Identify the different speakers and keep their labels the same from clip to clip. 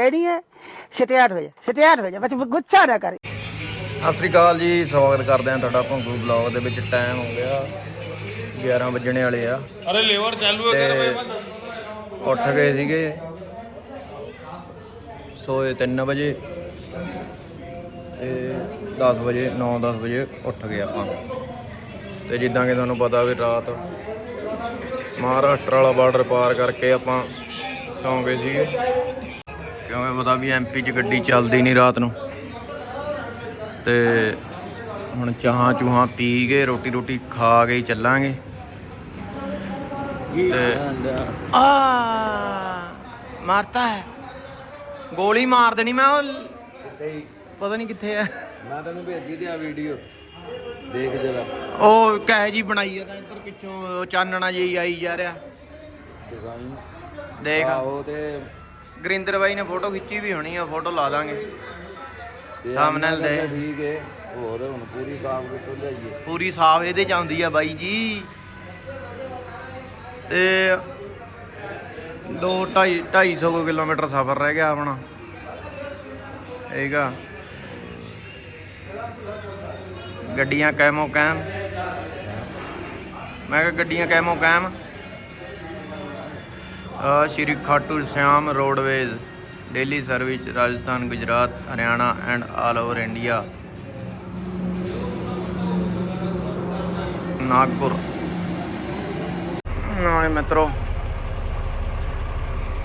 Speaker 1: Ready है start हो जा स्टार्ट हो जा बस गुस्सा ना करे
Speaker 2: ਸਤਿ ਸ੍ਰੀ ਅਕਾਲ ਜੀ ਸਵਾਗਤ ਕਰਦੇ ਹਾਂ ਤੁਹਾਡਾ ਭੰਗੂ ਬਲੌਗ ਦੇ ਵਿੱਚ ਟਾਈਮ ਹੋ ਗਿਆ 11 ਵੱਜਣੇ ਵਾਲੇ ਆ
Speaker 3: अरे लेवर चालू है कर भाई
Speaker 2: ਤੇ ਉੱਠ ਗਏ ਸੀਗੇ ਸੋਏ 3 ਵਜੇ ਤੇ 10 ਵਜੇ 9-10 ਵਜੇ ਉੱਠ ਗਏ ਆਪਾਂ ਤੇ ਜਿੱਦਾਂ ਕਿ ਤੁਹਾਨੂੰ ਪਤਾ ਵੀ ਰਾਤ ਮਹਾਰਾਸ਼ਟਰ ਵਾਲਾ ਬਾਰਡਰ ਪਾਰ ਕਰਕੇ ਆਪਾਂ ਸੌਂ ਗਏ ਸੀਗੇ ਕਿਉਂਕਿ ਪਤਾ ਵੀ ਐਮਪੀ 'ਚ ਗੱਡੀ ਚੱਲਦੀ ਨਹੀਂ ਰਾਤ ਨੂੰ। ਤੇ ਹੁਣ ਚਾਹਾਂ ਚੂਹਾਂ ਪੀ ਕੇ ਰੋਟੀ ਰੋਟੀ ਖਾ ਕੇ ਹੀ ਚੱਲਾਂਗੇ। ਤੇ ਆ? ਮਾਰਤਾ ਹੈ। ਗੋਲੀ ਮਾਰ ਦੇਣੀ ਮੈਂ ਉਹ। ਪਤਾ ਨਹੀਂ ਕਿੱਥੇ ਹੈ।
Speaker 4: ਮੈਂ ਤੈਨੂੰ ਭੇਜੀ ਤੇ ਆ ਵੀਡੀਓ। ਦੇਖ ਜਰਾ।
Speaker 2: ਉਹ ਕਹਿ ਜੀ ਬਣਾਈ ਆ ਤਾਂ ਇੱਧਰ ਪਿੱਛੋਂ ਉਹ ਚਾਨਣਾ ਜਿਹੀ ਆਈ ਜਾ ਰਿਹਾ।
Speaker 4: ਦਿਖਾਈ
Speaker 2: ਦੇਖ।
Speaker 4: ਆਹੋ ਤੇ
Speaker 2: ਗੁਰਿੰਦਰ ਬਾਈ ਨੇ ਫੋਟੋ ਖਿੱਚੀ ਵੀ ਹੋਣੀ ਆ ਫੋਟੋ ਲਾ ਦਾਂਗੇ।
Speaker 4: ਤੇ
Speaker 2: ਦੇ।
Speaker 4: ਕਹਿੰਦੇ ਠੀਕ ਹੈ ਹੋਰ ਹੁਣ ਪੂਰੀ ਕਾਬ ਕਿੱਥੋਂ ਲਿਆਈਏ?
Speaker 2: ਪੂਰੀ ਸਾਫ਼ ਇਹਦੇ ਚ ਆਉਂਦੀ ਆ ਬਾਈ ਜੀ। ਤੇ 2 2.5 250 ਕਿਲੋਮੀਟਰ ਸਫ਼ਰ ਰਹਿ ਗਿਆ ਆਪਣਾ। ਇਹਗਾ ਗੱਡੀਆਂ ਕੈਮੋ ਕੈਮ। ਮੈਂ ਕਿਹਾ ਗੱਡੀਆਂ ਕੈਮੋ ਕੈਮ। Shri Khatu Shyam roadways daily service, Rajasthan, Gujarat, Haryana and all over India. Nagpur. ਨਾਲੇ ਮਿੱਤਰੋ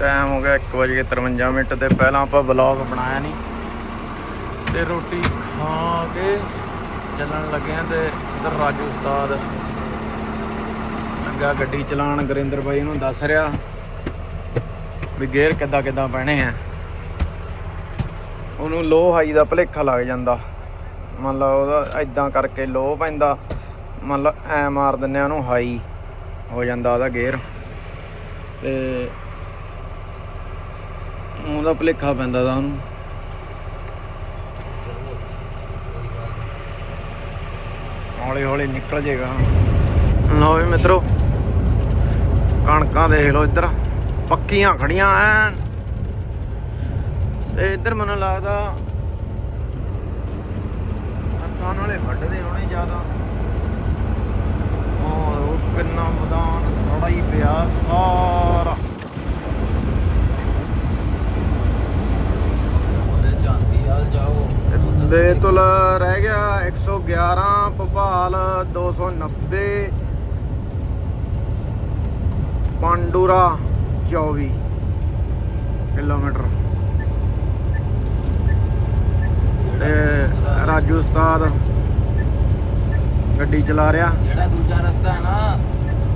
Speaker 2: ਟਾਈਮ ਹੋ ਗਿਆ 1:53 ਮਿੰਟ ਤੇ। ਪਹਿਲਾਂ ਆਪਾਂ ਵਲੌਗ ਬਣਾਇਆ ਨਹੀਂ ਤੇ ਰੋਟੀ ਖਾ ਕੇ ਚੱਲਣ ਲੱਗੇ ਆ ਤੇ ਇਧਰ ਰਾਜੂ ਉਸਤਾਦ ਲੱਗਾ ਗੱਡੀ ਚਲਾਉਣ। ਗਰਿੰਦਰ ਬਾਈ ਨੂੰ ਦੱਸ ਰਿਹਾ। ਵੀ ਗੇਅਰ ਕਿੱਦਾਂ ਕਿੱਦਾਂ ਪੈਣੇ ਆ। ਉਹਨੂੰ ਲੋ ਹਾਈ ਦਾ ਭਲੇਖਾ ਲੱਗ ਜਾਂਦਾ। ਮੰਨ ਲਾ ਉਹਦਾ ਐਦਾਂ ਕਰਕੇ ਲੋ ਪੈਂਦਾ। ਮੰਨ ਲਾ ਐ ਮਾਰ ਦਿੰਨੇ ਆ ਉਹਨੂੰ ਹਾਈ ਹੋ ਜਾਂਦਾ ਉਹਦਾ ਗੇਅਰ। ਤੇ ਉਹਦਾ ਭਲੇਖਾ ਪੈਂਦਾ ਦਾ ਉਹਨੂੰ। ਹੌਲੀ ਹੌਲੀ ਨਿਕਲ ਜੇਗਾ ਲਓ ਵੀ ਮਿੱਤਰੋ, ਕਣਕਾਂ ਦੇਖ ਲਓ ਇੱਧਰ। ਪੱਕੀਆਂ ਖੜੀਆਂ ਐਨ। ਤੇ ਇੱਧਰ ਮੈਨੂੰ ਲੱਗਦਾ ਹੱਥਾਂ ਨਾਲੇ ਵੱਢਦੇ ਹੋਣੇ ਜ਼ਿਆਦਾ। ਉਹ ਕਿੰਨਾ ਮੈਦਾਨ ਥੋੜਾ ਹੀ ਪਿਆ ਸਾਰਾ। ਬੇਤੁਲ ਰਹਿ ਗਿਆ 111 ਭੋਪਾਲ 290 ਪਾਂਡੂਰਾ 24 ਕਿਲੋਮੀਟਰ। ਤੇ ਰਾਜੂ ਉਸਤਾਦ ਗੱਡੀ ਚਲਾ ਰਿਹਾ।
Speaker 4: ਜਿਹੜਾ ਦੂਜਾ ਰਸਤਾ ਹੈ ਨਾ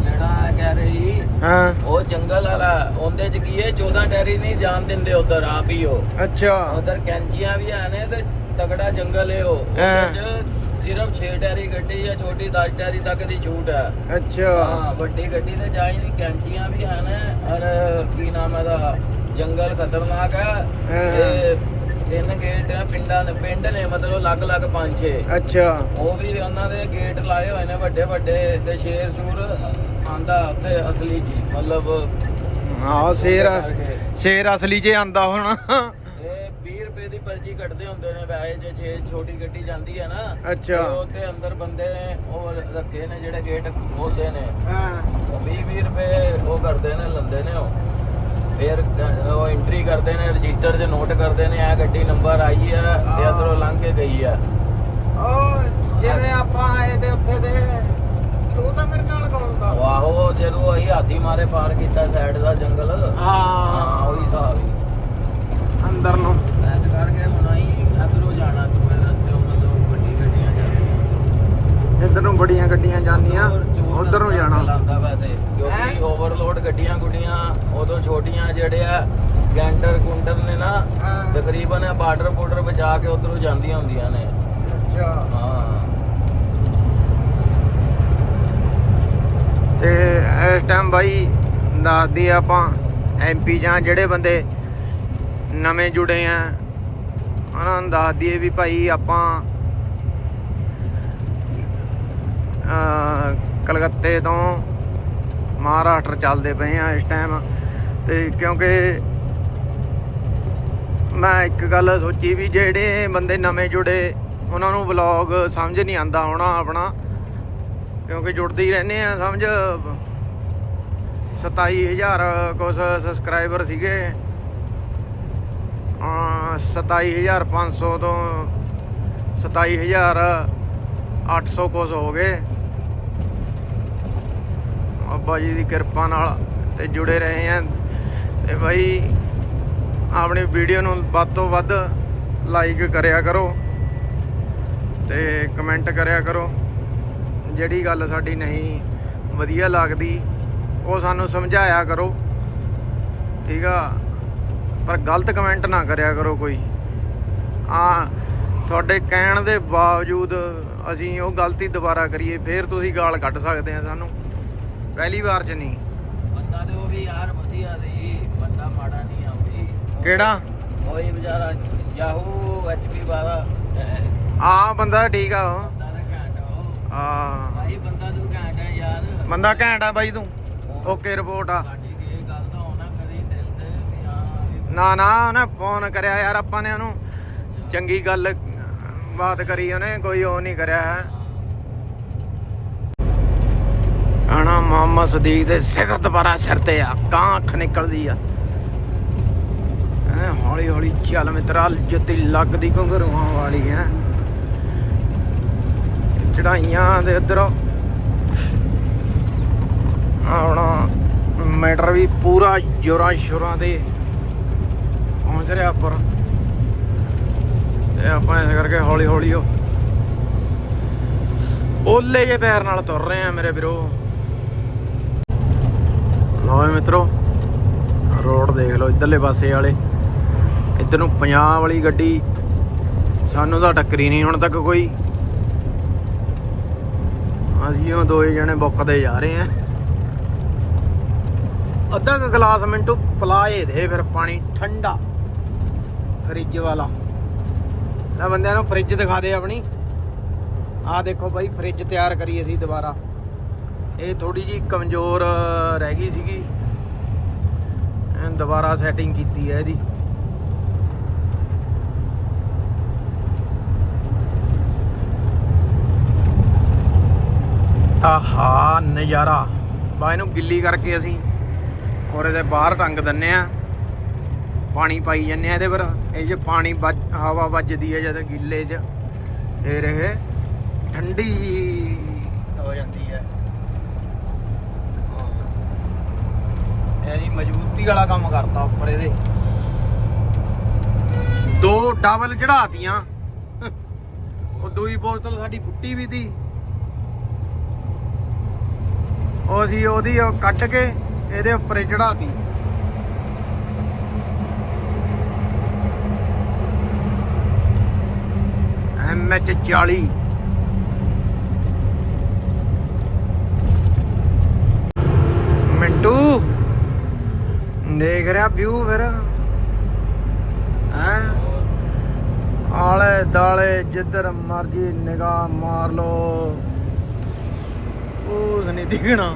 Speaker 4: ਜਿਹੜਾ ਕਹਿ ਰਹੀ
Speaker 2: ਹਾਂ।
Speaker 4: ਉਹ ਜੰਗਲ ਵਾਲਾ ਉਹਦੇ ਚ ਕੀ ਹੈ 14 ਟੈਰੀ ਨਹੀਂ ਜਾਣ ਦਿੰਦੇ ਉਧਰ ਆਪ ਹੀ ਉਹ।
Speaker 2: ਅੱਛਾ।
Speaker 4: ਉਧਰ ਕੈਂਚੀਆਂ ਵੀ ਆ ਨੇ ਤੇ ਤਗੜਾ ਜੰਗਲ ਹੈ ਉਹ। ਉਹਦੇ ਚ ਸਿਰਫ 6 ਟੈਰੀ ਗੱਡੀ ਜਾਂ ਛੋਟੀ 10 ਟੈਰੀ ਤੱਕ ਦੀ ਛੂਟ ਹੈ
Speaker 2: ਅੱਛਾ।
Speaker 4: ਹਾਂ ਵੱਡੀ ਗੱਡੀ ਤੇ ਜਾਈ ਨਹੀਂ ਕੈਂਚੀਆਂ ਵੀ ਹਨ ਔਰ ਕੀ ਨਾਮ ਹੈ ਦਾ ਜੰਗਲ ਖਤਰਨਾਕ ਹੈ ਤੇ ਤਿੰਨ ਗੇਟ ਆ ਪਿੰਡਾਂ ਦੇ ਪਿੰਡ ਨੇ ਮਤਲਬ ਅਲੱਗ-ਅਲੱਗ ਪੰਜ ਛੇ।
Speaker 2: ਅੱਛਾ।
Speaker 4: ਉਹ ਵੀ ਉਹਨਾਂ ਦੇ ਗੇਟ ਲਾਏ ਹੋਏ ਨੇ ਵੱਡੇ ਵੱਡੇ ਤੇ ਸ਼ੇਰ ਸ਼ੂਰ ਆਂਦਾ ਉੱਥੇ ਅਸਲੀ ਜੀ ਮਤਲਬ
Speaker 2: ਹਾਂ ਸ਼ੇਰ। ਸ਼ੇਰ ਅਸਲੀ 'ਚ ਆਂਦਾ ਹੁਣ।
Speaker 4: ਇਹ 20 ਰੁਪਏ ਦੀ ਪਰਚੀ ਕੱਟਦੇ ਹੁੰਦੇ ਨੇ ਵੈਸੇ ਜੇ ਛੇ ਛੋਟੀ ਗੱਡੀ ਜਾਂਦੀ ਹੈ ਨਾ
Speaker 2: ਅੱਛਾ।
Speaker 4: ਤੇ ਉਹਦੇ ਅੰਦਰ ਬੰਦੇ ਉਹ ਰੱਖੇ ਨੇ ਜਿਹੜੇ ਗੇਟ ਖੋਲਦੇ ਨੇ।
Speaker 2: ਹਾਂ।
Speaker 4: 20 20 ਰੁਪਏ ਉਹ ਕਰਦੇ ਨੇ ਲੰਦੇ ਨੇ ਉਹ। ਫਿਰ ਉਹ ਐਂਟਰੀ ਕਰਦੇ ਨੇ ਰਜਿਸਟਰ 'ਚ ਨੋਟ ਕਰਦੇ ਨੇ ਇਹ ਗੱਡੀ ਨੰਬਰ ਆਈ ਹੈ ਤੇ ਅੰਦਰੋਂ ਲੰਘ ਕੇ ਗਈ ਹੈ
Speaker 2: ਉਹ ਜਿਵੇਂ ਆਪਾਂ ਆਏ ਤੇ ਉੱਥੇ ਦੇ ਤਾਂ ਮੇਰੇ ਨਾਲ
Speaker 4: ਜਦੋਂ ਅਸੀਂ ਹਾਥੀ ਮਾਰੇ ਪਾਰ ਕੀਤਾ ਸਾਈਡ ਦਾ ਜੰਗਲ। ਹਾਂ। ਉਹੀ ਹਿਸਾਬ
Speaker 2: ਅੰਦਰ ਨੂੰ
Speaker 4: ਐਸ ਕਰਕੇ ਹੁਣ ਅਸੀਂ ਅਧਰੋਂ ਜਾਣਾ ਦੂਏ ਰਸਤੇ ਮਤਲਬ ਵੱਡੀ ਗੱਡੀਆਂ ਜਾਂਦੀਆਂ
Speaker 2: ਇੱਧਰ ਨੂੰ ਬੜੀਆਂ ਗੱਡੀਆਂ ਜਾਂਦੀਆਂ ਉਧਰ ਨੂੰ ਜਾਣਾ।
Speaker 4: ਲਾਉਂਦਾ ਵੈਸੇ ਕਿਉਂਕਿ ਓਵਰਲੋਡ ਗੱਡੀਆਂ ਗੁੱਡੀਆਂ ਉਦੋਂ ਛੋਟੀਆਂ ਜਿਹੜੇ ਆ ਕੈਂਟਰ ਕੁੰਟਰ ਨੇ ਨਾ
Speaker 2: ਹਾਂ।
Speaker 4: ਤਕਰੀਬਨ ਬਾਰਡਰ ਬੋਰਡਰ ਬਚਾ ਕੇ ਉਧਰੋਂ ਜਾਂਦੀਆਂ ਹੁੰਦੀਆਂ ਨੇ।
Speaker 2: ਅੱਛਾ।
Speaker 4: ਹਾਂ।
Speaker 2: ਤੇ ਇਸ ਟਾਈਮ ਬਾਈ ਦੱਸਦੀ ਆਪਾਂ ਐਮਪੀ ਜਾਂ ਜਿਹੜੇ ਬੰਦੇ ਨਵੇਂ ਜੁੜੇ ਆ ਉਹਨਾਂ ਨੂੰ ਦੱਸ ਦਈਏ ਵੀ ਭਾਈ ਆਪਾਂ ਕਲਕੱਤੇ ਤੋਂ ਮਹਾਰਾਸ਼ਟਰ ਚੱਲਦੇ ਪਏ ਆ ਇਸ ਟਾਈਮ ਤੇ ਕਿਉਂਕਿ ਮੈਂ ਇੱਕ ਗੱਲ ਸੋਚੀ ਵੀ ਜਿਹੜੇ ਬੰਦੇ ਨਵੇਂ ਜੁੜੇ, ਉਹਨਾਂ ਨੂੰ ਵਲੌਗ ਸਮਝ ਨਹੀਂ ਆਂਦਾ ਹੋਣਾ ਆਪਣਾ। ਕਿਉਂਕਿ ਜੁੜਦੇ ਹੀ ਰਹਿੰਦੇ ਆ, ਸਮਝ। 27000 ਕੁਛ ਸਬਸਕ੍ਰਾਈਬਰ ਸੀਗੇ। ਆ 27500 ਤੋਂ 27800 ਕੁਛ ਹੋ ਗਏ। ਬਾਬਾ ਜੀ ਦੀ ਕਿਰਪਾ ਨਾਲ ਤੇ ਜੁੜੇ ਰਹੇ ਆ। ਤੇ ਬਾਈ, ਆਪਣੀ ਵੀਡੀਓ ਨੂੰ ਵੱਧ ਤੋਂ ਵੱਧ ਲਾਈਕ ਕਰਿਆ ਕਰੋ ਤੇ ਕਮੈਂਟ ਕਰਿਆ ਕਰੋ। ਜਿਹੜੀ ਗੱਲ ਸਾਡੀ ਨਹੀਂ ਵਧੀਆ ਲੱਗਦੀ, ਉਹ ਸਾਨੂੰ ਸਮਝਾਇਆ ਕਰੋ। ਠੀਕ ਆ? ਪਰ ਗਲਤ ਕਮੈਂਟ ਨਾ ਕਰਿਆ ਕਰੋ ਕੋਈ। ਆ ਤੁਹਾਡੇ ਕਹਿਣ ਦੇ ਬਾਵਜੂਦ ਅਸੀਂ ਉਹ ਗਲਤੀ ਦੁਬਾਰਾ ਕਰੀਏ, ਫੇਰ ਤੁਸੀਂ ਗਾਲ ਕੱਢ ਸਕਦੇ ਆ ਸਾਨੂੰ। ਪਹਿਲੀ ਵਾਰ ਚ ਨਹੀਂ।
Speaker 4: ਬੰਦਾ ਤੇ ਉਹ ਵੀ ਯਾਰ ਵਧੀਆ ਸੀ ਬੰਦਾ ਮਾੜਾ ਨਹੀਂ ਆ ਉਹ ਵੀ।
Speaker 2: ਕਿਹੜਾ?
Speaker 4: ਉਹੀ ਵਿਚਾਰਾ ਯਾਹੂ ਐਚਪੀ ਵਾਲਾ।
Speaker 2: ਆ ਬੰਦਾ ਠੀਕ ਆ ਉਹ।
Speaker 4: ਬੰਦਾ ਤਾਂ ਘੈਂਟ ਆ ਉਹ।
Speaker 2: ਆ
Speaker 4: ਭਾਈ ਬੰਦਾ ਤੂੰ ਘੈਂਟ ਹੈ ਯਾਰ।
Speaker 2: ਬੰਦਾ ਘੈਂਟ ਆ ਬਾਈ ਤੂੰ। ਓਕੇ ਰਿਪੋਰਟ ਆ।
Speaker 4: ਸਾਡੀ ਕੀ ਗੱਲ ਤਾਂ ਹੋਣਾ ਕਰੀ ਦਿਲ ਤੇ ਵੀ ਹਾਂ ਵੀ
Speaker 2: ਨਾ ਨਾ ਉਹਨੇ ਫੋਨ ਕਰਿਆ ਯਾਰ ਆਪਾਂ ਨੇ ਉਹਨੂੰ। ਚੰਗੀ ਗੱਲ ਬਾਤ ਕਰੀ ਉਹਨੇ ਕੋਈ ਉਹ ਨਹੀਂ ਕਰਿਆ ਹੈ। ਆਣਾ ਮਾਮਾ ਸਦੀਕ ਦੇ ਸਿਰ ਦੁਬਾਰਾ ਸਿਰ ਤੇ ਆ ਕਾਂ ਅੱਖ ਨਿਕਲਦੀ ਆ। ਐ ਹੌਲੀ ਹੌਲੀ ਚੱਲ ਮਿੱਤਰਾ ਜੁੱਤੀ ਲੱਗਦੀ ਘੁੰਗਰੂਆਂ ਵਾਲੀ ਐ ਚੜਾਈਆਂ ਦੇ ਉਧਰ ਆਉਣਾ ਮੈਟਰ ਵੀ ਪੂਰਾ ਜੋਰਾਂ ਸ਼ੋਰਾਂ ਦੇ ਪਹੁੰਚ ਰਿਹਾ ਉੱਪਰ। ਤੇ ਆਪਾਂ ਇਸ ਕਰਕੇ ਹੌਲੀ ਹੌਲੀ ਉਹ ਓਲੇ ਜੇ ਪੈਰ ਨਾਲ ਤੁਰ ਰਹੇ ਆ ਮੇਰੇ ਵੀਰੋ। ਲਓ ਜੀ ਮਿੱਤਰੋ, ਰੋਡ ਦੇਖ ਲਓ, ਇਧਰਲੇ ਪਾਸੇ ਵਾਲੇ। ਇੱਧਰ ਨੂੰ ਪੰਜਾਬ ਵਾਲੀ ਗੱਡੀ, ਸਾਨੂੰ ਤਾਂ ਟੱਕਰੀ ਨਹੀਂ ਹੁਣ ਤੱਕ ਕੋਈ। ਅਸੀਂ ਉਹ ਦੋਏ ਜਣੇ ਬੁੱਕਦੇ ਜਾ ਰਹੇ ਆ ਅੱਧਾ ਕੁ ਗਲਾਸ ਮਿੰਟੂ ਪਲਾਏ ਦੇ ਫਿਰ ਪਾਣੀ, ਠੰਡਾ। ਫ੍ਰਿਜ ਵਾਲਾ। ਲੈ ਬੰਦਿਆਂ ਨੂੰ ਫ੍ਰਿਜ ਦਿਖਾ ਦੇ ਆਪਣੀ। ਆਹ ਦੇਖੋ ਬਾਈ, ਫ੍ਰਿਜ ਤਿਆਰ ਕਰੀ ਅਸੀਂ ਦੁਬਾਰਾ। ਇਹ ਥੋੜੀ ਜੀ ਕਮਜ਼ੋਰ ਰਹਿ ਗਈ ਸੀਗੀ। ਦੁਬਾਰਾ ਸੈਟਿੰਗ ਕੀਤੀ ਹੈ ਇਹਦੀ। ਆਹਾ, ਨਜ਼ਾਰਾ। ਬਾ, ਇਹਨੂੰ ਗਿੱਲੀ ਕਰਕੇ ਅਸੀਂ ਔਰ ਇਹਦੇ ਬਾਹਰ ਟੰਗ ਦਿੰਨੇ ਆ। ਪਾਣੀ ਪਾਈ ਜੰਨੇ ਆ ਇਹਦੇ ਪਰ। ਇਹ ਜੇ ਪਾਣੀ ਵੱਜ- ਹਵਾ ਵੱਜਦੀ ਹੈ ਜਦ ਗਿੱਲੇ 'ਚ। ਫਿਰ ਇਹ ਠੰਡੀ ਹੋ ਜਾਂਦੀ ਹੈ। ਇਹ ਜੀ, ਮਜ਼ਬੂਤੀ ਵਾਲਾ ਕੰਮ ਕਰਤਾ ਉੱਪਰ ਇਹਦੇ। ਦੋ ਡਬਲ ਚੜਾਤੀਆਂ ਉਹ ਦੂਈ ਬੋਤਲ ਸਾਡੀ ਫੁੱਟੀ ਵੀ ਦੀ ਉਹ ਅਸੀਂ ਉਹਦੀ ਉਹ ਕੱਢ ਕੇ ਇਹਦੇ ਉੱਪਰ ਚੜਾਤੀ ਐਚ 40 ਮਿੰਟੂ। ਦੇਖ ਰਿਹਾ ਵਿਊ ਫਿਰ। ਹੈ? ਆਲੇ ਦਾਲੇ ਜਿੱਧਰ ਮਰਜ਼ੀ ਨਿਗਾਹ ਮਾਰ ਲੋ ਉਸ ਨਹੀਂ ਦਿਖਣਾ।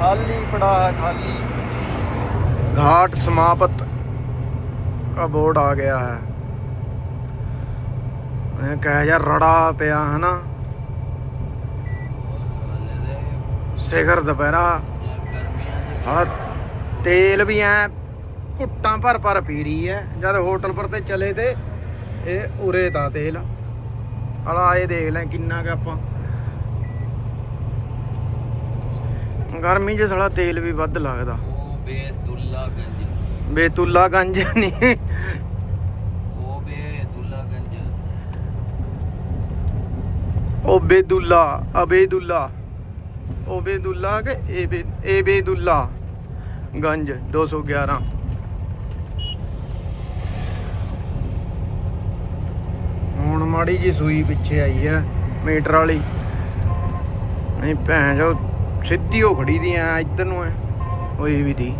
Speaker 2: ਖਾਲੀ ਪੜਾ ਖਾਲੀ। ਘਾਟ ਸਮਾਪਤ। ਦਾ ਬੋਰਡ ਆ ਗਿਆ ਹੈ। ਮੈਂ ਕਹਿਆ ਯਾਰ ਰੜਾ ਪਿਆ ਹਨਾ ਸਿਖਰ ਦੁਪਹਿਰਾ।
Speaker 4: ਗਰਮੀਆਂ ਦੇ
Speaker 2: ਹਾਂ ਤੇਲ ਵੀ ਐ ਘੁੱਟਾਂ ਭਰ ਭਰ ਪੀ ਰਹੀ ਐ। ਜਦ ਹੋਟਲ ਪਰ ਤੇ ਚਲੇ ਤੇ ਇਹ ਉਰੇ ਤਾਂ ਤੇਲ। ਹਲਾ ਇਹ ਦੇਖ ਲੈ ਕਿੰਨਾ ਕਿ ਆਪਾਂ ਗਰਮੀ 'ਚ ਸਾਲਾ ਤੇਲ ਵੀ ਵੱਧ ਲੱਗਦਾ।
Speaker 4: ਬੇਦੁੱਲਾ ਗੰਜ
Speaker 2: ਬੇਤੁੱਲਾ ਗੰਜ ਨਹੀਂ
Speaker 4: ਉਹ ਬੇਦੁੱਲਾ ਗੰਜ
Speaker 2: ਉਹ ਬੇਦੁੱਲਾ ਅਬੇਦੁੱਲਾ। ਓਬੇਦੁੱਲਾ ਕਿ ਏਬੇ ਏਬੇਦੁੱਲਾ ਗੰਜ 211 ਹੁਣ ਮਾੜੀ ਜੀ ਸੂਈ ਪਿੱਛੇ ਆਈ ਹੈ ਮੀਟਰ ਵਾਲੀ। ਨਹੀਂ ਭੈਣ ਜੋ ਸਿੱਧੀ ਹੋ ਖੜੀ ਦੀ ਆ ਇੱਧਰ ਨੂੰ ਐ। ਹੋਈ ਵੀ ਦੀ।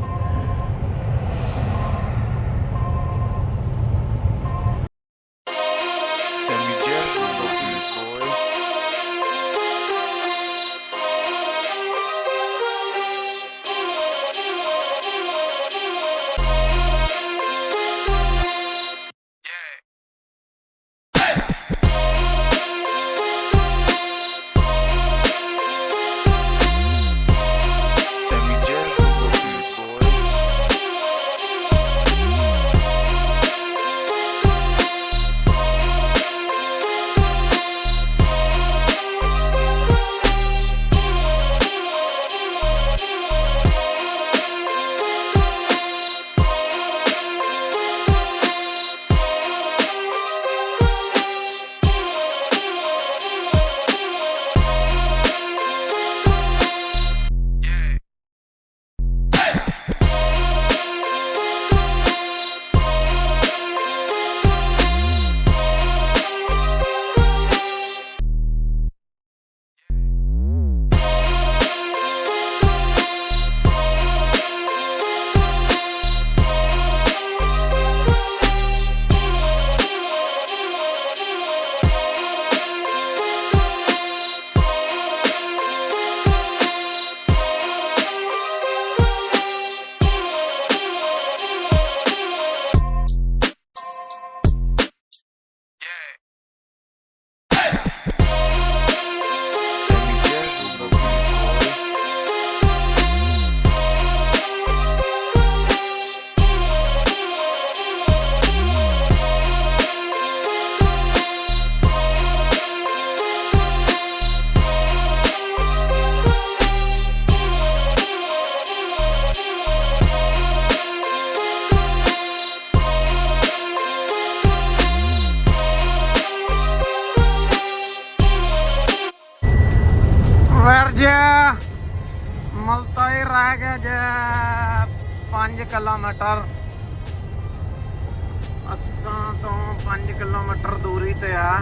Speaker 2: ਅਸਾਂ ਤੋਂ 5 ਕਿਲੋਮੀਟਰ ਦੂਰੀ ਤੇ ਆ।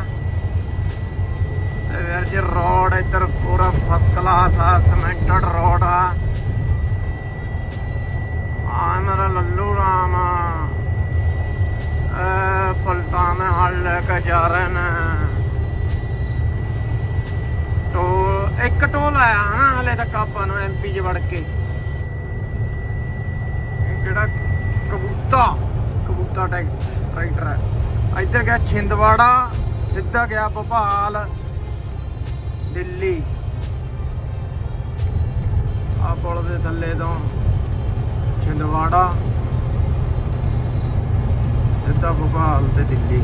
Speaker 2: ਤੇ ਵੀਰ ਜੀ ਰੋਡ ਇੱਧਰ ਪੂਰਾ ਫਸਟ ਕਲਾਸ ਆ ਸਿਮੈਂਟਡ ਰੋਡ ਆ। ਆ ਮੇਰਾ ਲੱਲੂ ਰਾਮ ਪਲਟਾਨ ਹਲ ਲੈ ਕੇ ਜਾ ਰਹੇ ਨੇ। ਇੱਕ ਟੋਲ ਆਇਆ ਹਨਾ ਹਲੇ ਤੱਕ ਆਪਾਂ ਨੂੰ ਐਮਪੀ ਚ ਵੜ ਕੇ। ਜਿਹੜਾ ਕਬੂਤਾ ਕਬੂਤਾ ਟਰੈਕਟਰ ਹੈ। ਇੱਧਰ ਗਿਆ ਛਿੰਦਵਾੜਾ, ਸਿੱਧਾ ਗਿਆ ਭੋਪਾਲ, ਦਿੱਲੀ। ਆ ਪੁਲ ਦੇ ਥੱਲੇ ਤੋਂ ਛਿੰਦਵਾੜਾ, ਸਿੱਧਾ ਭੋਪਾਲ ਤੇ ਦਿੱਲੀ।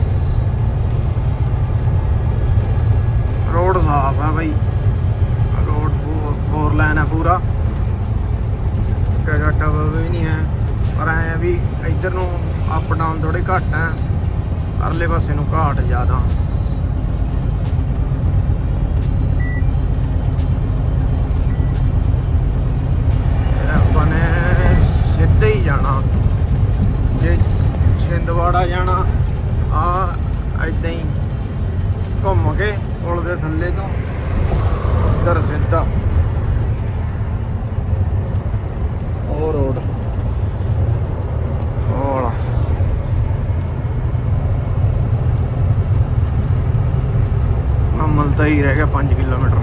Speaker 2: 5 ਕਿਲੋਮੀਟਰ।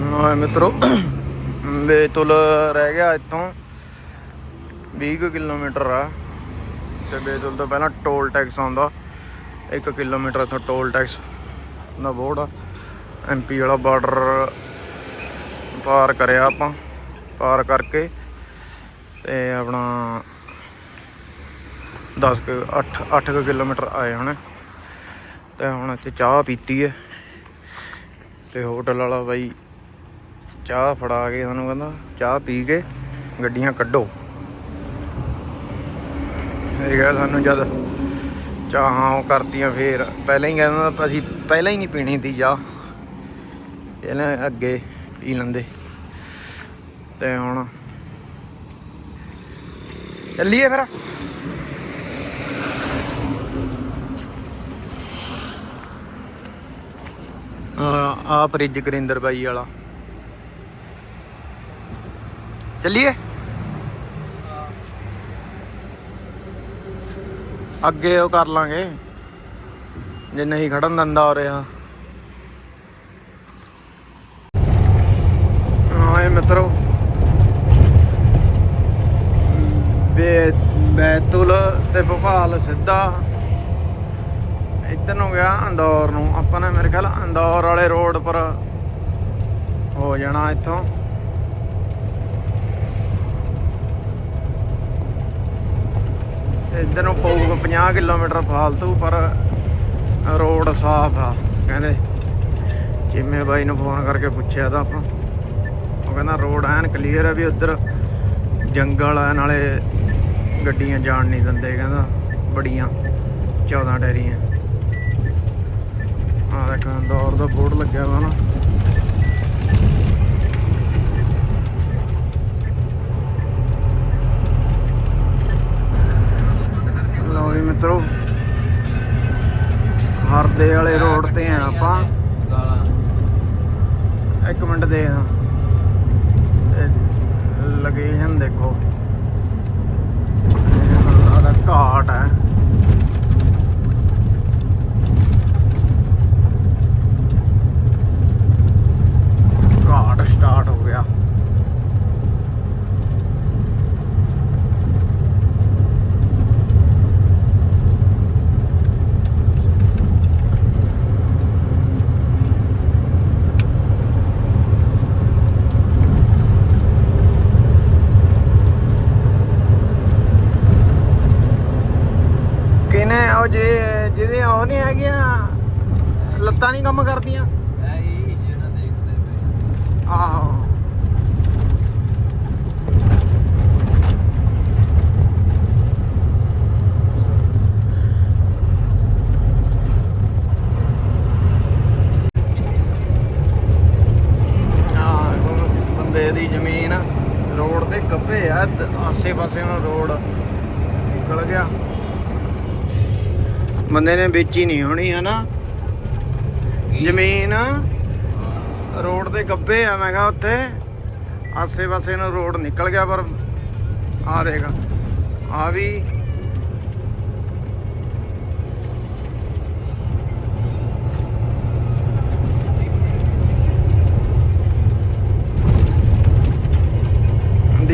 Speaker 2: ਨਾ ਮਿੱਤਰੋ ਬੇਤੁਲ ਰਹਿ ਗਿਆ ਇੱਥੋਂ 20 ਕੁ ਕਿਲੋਮੀਟਰ ਆ। ਤੇ ਬੇਤੁਲ ਤੋਂ ਪਹਿਲਾਂ ਟੋਲ ਟੈਕਸ ਆਉਂਦਾ। 1 ਕਿਲੋਮੀਟਰ ਇੱਥੋਂ ਟੋਲ ਟੈਕਸ ਦਾ ਬੋਰਡ ਆ। ਐਮਪੀ ਵਾਲਾ ਬਾਰਡਰ ਪਾਰ ਕਰਿਆ ਆਪਾਂ, ਪਾਰ ਕਰਕੇ। ਤੇ ਆਪਣਾ 10 ਕੁ 8 8 ਕੁ ਕਿਲੋਮੀਟਰ ਆਏ ਹੁਣ। ਤੇ ਹੁਣ ਇੱਥੇ ਚਾਹ ਪੀਤੀ ਹੈ ਤੇ ਹੋਟਲ ਵਾਲਾ ਬਾਈ ਚਾਹ ਫੜਾ ਕੇ ਸਾਨੂੰ ਕਹਿੰਦਾ, ਚਾਹ ਪੀ ਕੇ ਗੱਡੀਆਂ ਕੱਢੋ। ਇਹ ਗਿਆ ਸਾਨੂੰ ਜਦ ਚਾਹਾਂ ਉਹ ਕਰਤੀਆਂ, ਫੇਰ ਪਹਿਲਾਂ ਹੀ ਕਹਿੰਦਾ ਅਸੀਂ ਪਹਿਲਾਂ ਹੀ ਨਹੀਂ ਪੀਣੀ ਤੀ ਚਾਹ। ਇਹਨਾਂ ਅੱਗੇ ਪੀ ਲੈਂਦੇ। ਤੇ ਹੁਣ ਚੱਲੀਏ ਫਿਰ। ਆ ਆ ਫ੍ਰਿਜ ਕਰਿੰਦਰ ਬਾਈ ਵਾਲਾ। ਚੱਲੀਏ? ਅੱਗੇ ਉਹ ਕਰ ਲਾਂਗੇ। ਜੇ ਨਹੀਂ ਖੜਨ ਦਿੰਦਾ ਹੋ ਰਿਹਾ ਹਾਂ ਮਿੱਤਰੋ। ਬੇ ਬੈਤੁਲ ਤੇ ਭੋਪਾਲ ਸਿੱਧਾ। ਇੱਧਰ ਨੂੰ ਗਿਆ ਅੰਦੌਰ ਨੂੰ। ਆਪਾਂ ਨੇ ਮੇਰੇ ਖਿਆਲ ਅੰਦੌਰ ਵਾਲੇ ਰੋਡ ਪਰ ਹੋ ਜਾਣਾ ਇੱਥੋਂ। ਇੱਧਰ ਨੂੰ ਪਊਗਾ 50 ਕਿਲੋਮੀਟਰ ਫਾਲਤੂ, ਪਰ ਰੋਡ ਸਾਫ਼ ਆ, ਕਹਿੰਦੇ। ਜਿਵੇਂ ਬਾਈ ਨੂੰ ਫੋਨ ਕਰਕੇ ਪੁੱਛਿਆ ਤਾਂ ਆਪਾਂ। ਉਹ ਕਹਿੰਦਾ ਰੋਡ ਐਨ ਕਲੀਅਰ ਹੈ ਵੀ ਉੱਧਰ ਜੰਗਲ ਆ, ਨਾਲੇ ਗੱਡੀਆਂ ਜਾਣ ਨਹੀਂ ਦਿੰਦੇ, ਕਹਿੰਦਾ। ਬੜੀਆਂ 14 ਟੈਰੀਆਂ ਆ ਦੇਖ ਦੌਰ ਦਾ ਬੋਰਡ ਲੱਗਿਆ ਵਾ ਨਾ। ਲਓ ਜੀ ਮਿੱਤਰੋ, ਹਰਦੇ ਵਾਲੇ ਰੋਡ ਤੇ ਆ ਆਪਾਂ। ਇੱਕ ਮਿੰਟ ਦੇ ਲੋਕੇਸ਼ਨ ਦੇਖੋ। ਇਹ ਘਾਟ ਹੈ ਘਾਟ ਸਟਾਰਟ ਹੋ ਗਿਆ ਕਿਨੇ ਉਹ ਜੇ ਜਿਹਦੇ ਉਹ ਨਹੀਂ ਹੈਗੀਆਂ ਲੱਤਾਂ ਨਹੀਂ ਕੰਮ ਕਰਦੀਆਂ ਆਹੋ ਆ ਇੱਧ- ਆਸੇ-ਪਾਸੇ ਨੂੰ ਰੋਡ ਨਿਕਲ ਗਿਆ। ਬੰਦੇ ਨੇ ਵੇਚੀ ਨਹੀਂ ਹੋਣੀ, ਹਨਾ? ਜ਼ਮੀਨ ਰੋਡ ਦੇ ਗੱਬੇ ਆ, ਮੈਂ ਕਿਹਾ ਉੱਥੇ। ਆਸੇ-ਪਾਸੇ ਨੂੰ ਰੋਡ ਨਿਕਲ ਗਿਆ, ਪਰ ਆ ਦੇਗਾ ਆ ਵੀ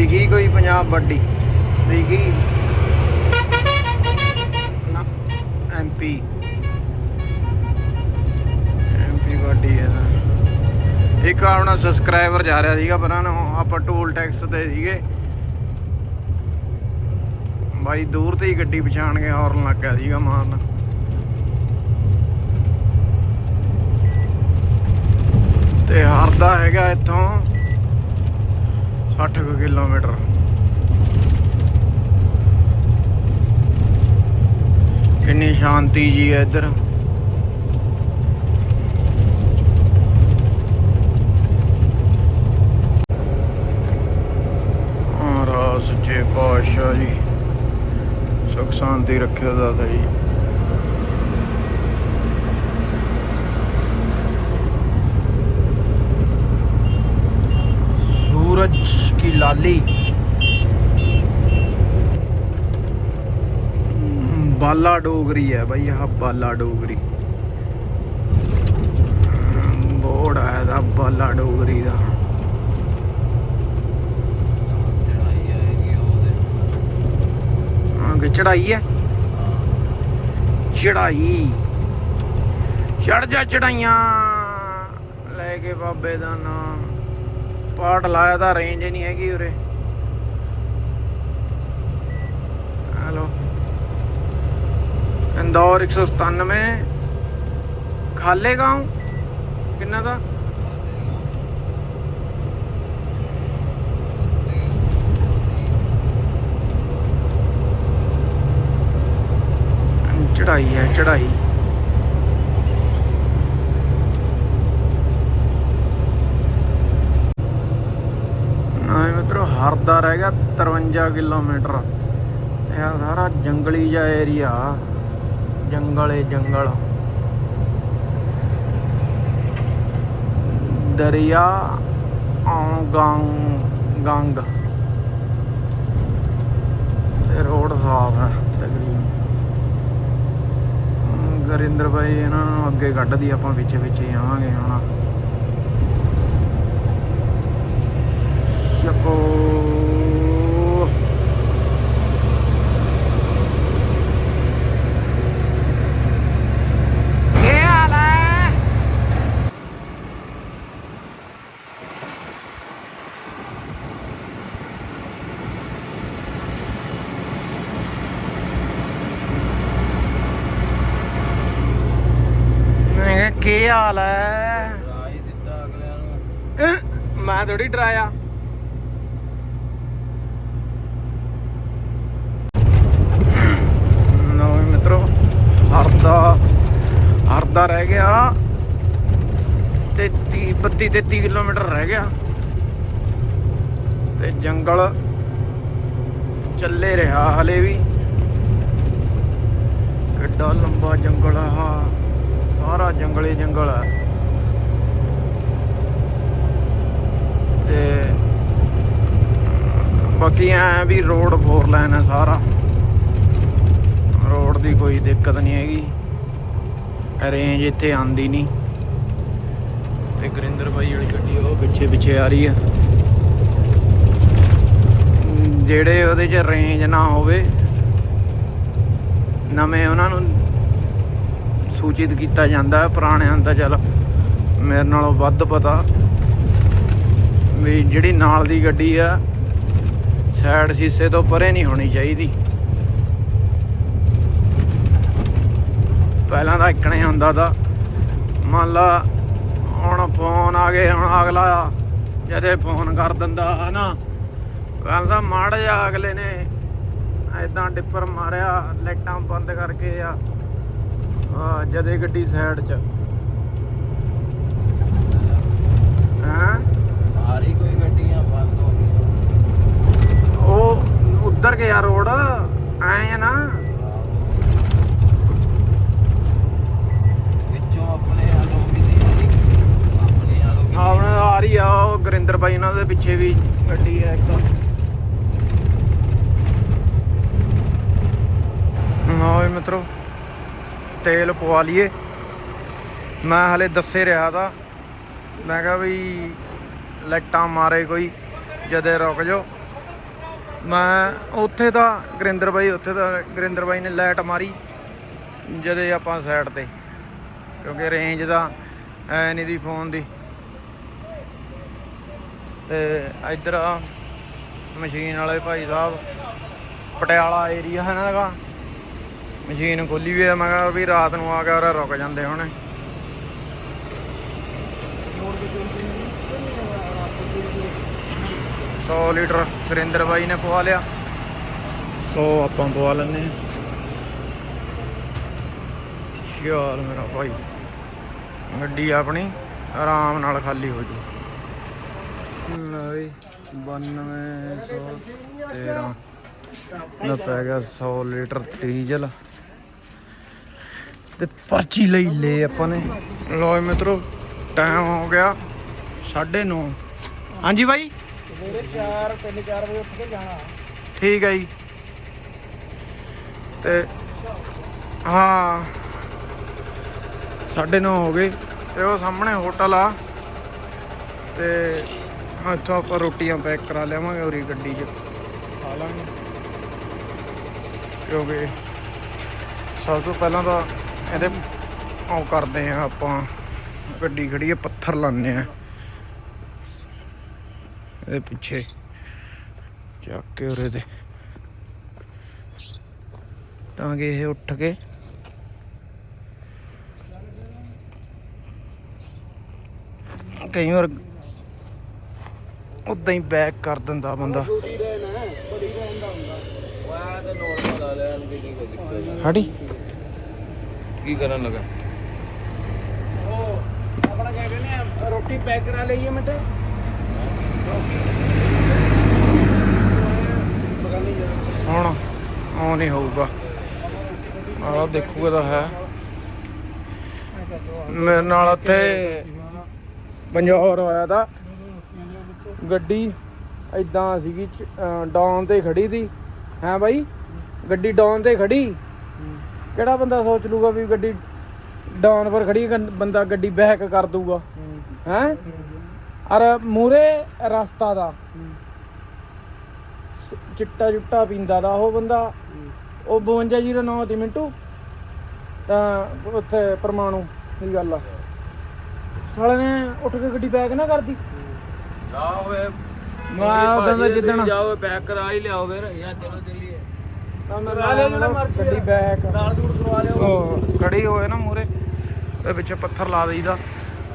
Speaker 2: ਦਿਖੀ ਕੋਈ ਪੰਜਾਬ ਵੱਡੀ ਦਿਖੀ ਨਾ ਐਮਪੀ ਐਮਪੀ ਵੱਡੀ ਹੈ ਨਾ ਇੱਕ ਆਪਣਾ ਸਬਸਕ੍ਰਾਈਬਰ ਜਾ ਰਿਹਾ ਸੀਗਾ ਪਰਾਂ ਨੂੰ ਆਪਾਂ ਟੋਲ ਟੈਕਸ ਤੇ ਸੀਗੇ। ਬਾਈ ਦੂਰ ਤੇ ਹੀ ਗੱਡੀ ਪਛਾਣ ਕੇ ਹੌਰਨ ਲੱਗ ਗਿਆ ਸੀਗਾ ਮਾਰਨ। ਤੇ ਹਰਦਾ ਹੈਗਾ ਇੱਥੋਂ। 8 ਕਿਲੋਮੀਟਰ। ਕਿੰਨੀ ਸ਼ਾਂਤੀ ਜੀ ਹੈ ਇੱਧਰ। ਸੱਚੇ ਪਾਤਸ਼ਾਹ ਜੀ। ਸੁਖ ਸ਼ਾਂਤੀ ਰੱਖਿਓ ਦਾ ਜੀ। ਸੂਰਜ ਕੀ ਲਾਲੀ? ਬਾਲਾ ਡੋਗਰੀ ਹੈ ਭਾਈ ਆਹ ਬਾਲਾ ਡੋਗਰੀ। ਬੋੜ ਆਇਆ ਦਾ ਬਾਲਾ ਡੋਗਰੀ ਦਾ। ਕਿ ਚੜਾਈ ਹੈ? ਚੜਾਈ ਚੜ ਜਾ ਚੜਾਈਆਂ ਲੈ ਕੇ ਬਾਬੇ ਦਾ ਨਾਮ। ਪਾਰਟ ਲਾਇਆ ਤਾਂ ਰੇਂਜ ਨਹੀਂ ਹੈਗੀ ਉਰੇ। ਹੈਲੋ ਇੰਦੌਰ 197 ਖਾਲੇ ਗਾਉਂ? ਕਿੰਨਾ ਦਾ? ਚੜਾਈ ਹੈ ਚੜਾਈ ਨਾ ਮਿੱਤਰੋ ਹਰਦਾ ਰਹਿ ਗਿਆ 53 ਕਿਲੋਮੀਟਰ। ਇਹ ਸਾਰਾ ਜੰਗਲੀ ਜਿਹਾ ਏਰੀਆ ਜੰਗਲੇ ਜੰਗਲ। ਦਰਿਆ ਗੰਗ ਗੰਗ। ਤੇ ਰੋਡ ਸਾਫ਼ ਹੈ ਤਕਰੀਬਨ। ਗਰਿੰਦਰ ਭਾਈ ਇਹਨਾਂ ਨੂੰ ਅੱਗੇ ਕੱਢਦੀ, ਆਪਾਂ ਪਿੱਛੇ ਪਿੱਛੇ ਆਵਾਂਗੇ ਹੁਣ। ਚੱਕੋ ਕੀ ਹਾਲ ਹੈ ਮੈਂ ਕਿਹਾ ਕੀ ਹਾਲ ਹੈ?
Speaker 4: ਰਾਜ ਦਿੱਤਾ ਅਗਲਿਆਂ ਨੂੰ।
Speaker 2: ਮੈਂ ਥੋੜੀ ਡਰਾਇਆ ਨੋ ਮਿੱਤਰੋ ਹਰਦਾ ਹਰਦਾ ਰਹਿ ਗਿਆ। 33 32 33 ਕਿਲੋਮੀਟਰ ਰਹਿ ਗਿਆ। ਤੇ ਜੰਗਲ ਚੱਲੇ ਰਿਹਾ ਹਲੇ ਵੀ। ਕਿੱਡਾ ਲੰਬਾ ਜੰਗਲ ਆ ਸਾਰਾ ਜੰਗਲੇ ਜੰਗਲ ਆ। ਤੇ ਬਾਕੀ ਐ ਵੀ ਰੋਡ ਫੋਰ ਲਾਈਨ ਹੈ ਸਾਰਾ। ਰੋਡ ਦੀ ਕੋਈ ਦਿੱਕਤ ਨਹੀਂ ਹੈਗੀ। ਰੇਂਜ ਇੱਥੇ ਆਂਦੀ ਨਹੀਂ। ਤੇ ਗੁਰਿੰਦਰ ਭਾਈ ਵਾਲੀ ਗੱਡੀ ਉਹ ਪਿੱਛੇ ਪਿੱਛੇ ਆ ਰਹੀ ਆ। ਜਿਹੜੇ ਉਹਦੇ 'ਚ ਰੇਂਜ ਨਾ ਹੋਵੇ, ਨਵੇਂ ਉਹਨਾਂ ਨੂੰ ਸੂਚਿਤ ਕੀਤਾ ਜਾਂਦਾ ਹੈ ਪੁਰਾਣਿਆਂ ਦਾ ਚੱਲ, ਮੇਰੇ ਨਾਲੋਂ ਵੱਧ ਪਤਾ। ਵੀ ਜਿਹੜੀ ਨਾਲ ਦੀ ਗੱਡੀ ਆ ਸਾਈਡ ਸ਼ੀਸ਼ੇ ਤੋਂ ਪਰੇ ਨਹੀਂ ਹੋਣੀ ਚਾਹੀਦੀ। ਪਹਿਲਾਂ ਤਾਂ ਇਕਣੇ ਹੁੰਦਾ ਤਾਂ। ਮੰਨ ਲਾ ਹੁਣ ਫੋਨ ਆ ਗਏ ਹੁਣ ਅਗਲਾ ਜਦੇ ਫੋਨ ਕਰ ਦਿੰਦਾ ਹਨਾ? ਕਹਿੰਦਾ ਮਾੜ ਜਾ ਅਗਲੇ ਨੇ ਐਦਾਂ ਡਿੱਪਰ ਮਾਰਿਆ ਲਾਈਟਾਂ ਬੰਦ ਕਰਕੇ ਆ ਆ ਜਦੇ ਗੱਡੀ ਸਾਈਡ 'ਚ। ਹਾਂ?
Speaker 4: ਸਾਰੀ ਕੋਈ ਗੱਡੀਆਂ ਬੰਦ ਹੋ ਗਈਆਂ।
Speaker 2: ਉਹ ਆ ਰੋਡ ਐ ਆ ਨਾ
Speaker 4: ਵਿੱਚੋਂ ਆਪਣੇ ਆਲੋਂ ਵੀ ਦੀ ਆਪਣੇ ਆਲੋਂ ਵੀ
Speaker 2: ਆਪਣੇ ਆ ਰਹੀ ਆ, ਉਹ ਗੁਰਿੰਦਰ ਬਾਈ ਉਹਨਾਂ ਦੇ ਪਿੱਛੇ ਵੀ ਗੱਡੀ ਆ ਇੱਕ। ਹਾਂ ਮਿੱਤਰੋ, ਤੇਲ ਪਵਾ ਲਈਏ। ਮੈਂ ਹਲੇ ਦੱਸੇ ਰਿਹਾ ਤਾਂ, ਮੈਂ ਕਿਹਾ ਵੀ ਲਾਈਟਾਂ ਮਾਰੇ ਕੋਈ, ਜਦੇ ਰੁਕ ਜਾਓ। ਮੈਂ ਉੱਥੇ ਤਾਂ ਗੁਰਿੰਦਰ ਬਾਈ, ਉੱਥੇ ਤਾਂ ਗੁਰਿੰਦਰ ਬਾਈ ਨੇ ਲਾਈਟ ਮਾਰੀ, ਜਦੇ ਆਪਾਂ ਸਾਈਡ ਤੇ। ਕਿਉਂਕਿ ਰੇਂਜ ਦਾ ਐ ਨਹੀਂ ਦੀ ਫੋਨ ਦੀ। ਤੇ ਇੱਧਰ ਮਸ਼ੀਨ ਵਾਲੇ ਭਾਈ ਸਾਹਿਬ ਪਟਿਆਲਾ ਏਰੀਆ ਹੈ ਨਾ ਦਾ ਮਸ਼ੀਨ ਖੋਲੀ ਵੀ ਆ ਮੈਂ ਕਿਹਾ ਵੀ ਰਾਤ ਨੂੰ ਆ ਕੇ ਉਰੇ ਰੁਕ ਜਾਂਦੇ ਹੁਣ। ਸੌ ਲੀਟਰ ਸੁਰਿੰਦਰ ਬਾਈ ਨੇ ਪਵਾ ਲਿਆ। 100 ਆਪਾਂ ਪਵਾ ਲੈਨੇ ਯਾਰ ਮੇਰਾ ਭਾਈ ਗੱਡੀ ਆਪਣੀ ਆਰਾਮ ਨਾਲ ਖਾਲੀ ਹੋ ਜੂ। ਲਈ 9213 ਨਾ ਪੈ ਗਿਆ 100 ਲੀਟਰ ਡੀਜ਼ਲ। ਤੇ ਪਰਚੀ ਲਈ ਲੈ ਆਪਾਂ ਨੇ। ਲੋ ਮਿੱਤਰੋ ਟਾਈਮ ਹੋ ਗਿਆ 9:30 ਹਾਂਜੀ ਬਾਈ?
Speaker 1: ਮੇਰੇ 4 3 4 ਵਜੇ ਉੱਠ ਕੇ ਜਾਣਾ।
Speaker 2: ਠੀਕ ਹੈ ਜੀ। ਤੇ ਹਾਂ 9:30 ਹੋ ਗਏ। ਤੇ ਉਹ ਸਾਹਮਣੇ ਹੋਟਲ ਆ। ਤੇ ਇੱਥੋਂ ਆਪਾਂ ਰੋਟੀਆਂ ਪੈਕ ਕਰਾ ਲਿਆਵਾਂਗੇ ਉਰੀ ਗੱਡੀ 'ਚ। ਖਾ ਲਾਂਗੇ। ਕਿਉਂਕਿ ਸਭ ਤੋਂ ਪਹਿਲਾਂ ਤਾਂ ਇਹਦੇ ਉਹ ਕਰਦੇ ਆ ਆਪਾਂ ਗੱਡੀ ਖੜੀ ਹੈ ਪੱਥਰ ਲਾਉਂਦੇ ਆ ਇਹਦੇ ਪਿੱਛੇ ਚੱਕ ਕੇ ਉਰੇ ਤੇ। ਤਾਂ ਕਿ ਇਹ ਉੱਠ ਕੇ ਕਈ ਵਾਰ ਉਦਾਂ ਹੀ ਬੈਕ ਕਰ ਦਿੰਦਾ ਬੰਦਾ।
Speaker 4: ਦੀ।
Speaker 2: ਹੜੀ
Speaker 4: ਕੀ ਕਰਨ ਲੱਗਾ?
Speaker 1: ਉਹ ਆਪਣਾ ਕਿਆ ਕਹਿੰਦੇ ਆ ਰੋਟੀ ਪੈਕ ਕਰਾ ਲਈਏ ਮਿੰਟ
Speaker 2: ਹੁਣ ਉਹ ਨਹੀਂ ਹੋਊਗਾ। ਆਹ ਦੇਖੂਗਾ ਤਾਂ ਹੈ। ਮੇਰੇ ਨਾਲ ਉੱਥੇ ਪੰਜੌਰ ਹੋਇਆ ਤਾਂ ਗੱਡੀ ਐਦਾਂ ਸੀਗੀ ਡਾਊਨ ਤੇ ਖੜੀ ਦੀ ਹੈ ਬਾਈ? ਗੱਡੀ ਡਾਊਨ ਤੇ ਖੜੀ। ਕਿਹੜਾ ਬੰਦਾ ਸੋਚ ਲੂਗਾ ਵੀ ਗੱਡੀ ਡਾਊਨ ਪਰ ਖੜੀ ਬੰਦਾ ਗੱਡੀ ਬੈਕ ਕਰ ਦੂਗਾ? ਹੈ? ਅਰ ਮੂਰੇ ਰਸਤਾ ਦਾ। ਚਿੱਟਾ ਚੁੱਟਾ ਪੀਂਦਾ ਦਾ ਉਹ ਬੰਦਾ। ਉਹ 5209 ਦੀ ਮਿੰਟੂ। ਤਾਂ ਉੱਥੇ ਪਰਮਾਣੂ ਦੀ ਗੱਲ ਆ। ਸਾਲੇ ਨੇ ਉੱਠ ਕੇ ਗੱਡੀ ਬੈਕ ਨਾ ਕਰਦੀ। ਮੈਂ ਜਿੱਦਣ
Speaker 4: ਜਾਓ ਪੈਕ ਕਰਾ ਹੀ ਲਿਆਓ ਫਿਰ। ਯਾ ਚਲੋ ਚੱਲੀਏ।
Speaker 2: ਤਾਂ ਮੇਰੇ ਨਾਲ ਗੱਡੀ ਬੈਕ।
Speaker 1: ਨਾਲ ਦੂਰ ਕਰਵਾ ਲਿਓ
Speaker 2: ਉਹ ਖੜੀ ਹੋਏ ਨਾ ਮੂਰੇ ਤੇ ਪਿੱਛੇ ਪੱਥਰ ਲਾ ਦੇਈਦਾ।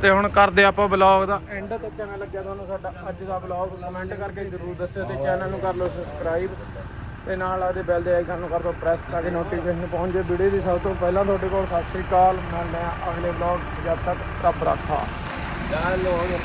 Speaker 2: ਤੇ ਹੁਣ ਕਰਦੇ ਆਪਾਂ ਬਲੌਗ ਦਾ। ਐਂਡ ਤੇ ਕਿਵੇਂ ਲੱਗਿਆ ਤੁਹਾਨੂੰ ਸਾਡਾ ਅੱਜ ਦਾ ਬਲੌਗ ਕਮੈਂਟ ਕਰਕੇ ਜਰੂਰ ਦੱਸਿਓ ਤੇ ਚੈਨਲ ਨੂੰ ਕਰ ਲਓ ਸਬਸਕ੍ਰਾਈਬ ਤੇ ਨਾਲ ਆਦੇ ਬੈਲ ਦੇ ਆਈਕਨ ਨੂੰ ਕਰ ਦਿਓ ਪ੍ਰੈਸ ਤਾਂ ਕਿ ਨੋਟੀਫਿਕੇਸ਼ਨ ਪਹੁੰਚ। ਜਾਏ ਵੀਡੀਓ ਦੀ ਸਭ ਤੋਂ ਪਹਿਲਾਂ ਤੁਹਾਡੇ ਕੋਲ ਸਤਿ ਸ੍ਰੀ ਅਕਾਲ। ਮਿਲਦੇ ਹਾਂ ਅਗਲੇ ਬਲੌਗ ਜਦ ਤੱਕ ਰੱਬ ਰੱਖਾ।
Speaker 4: ਚੱਲ ਹੋ ਗਿਆ।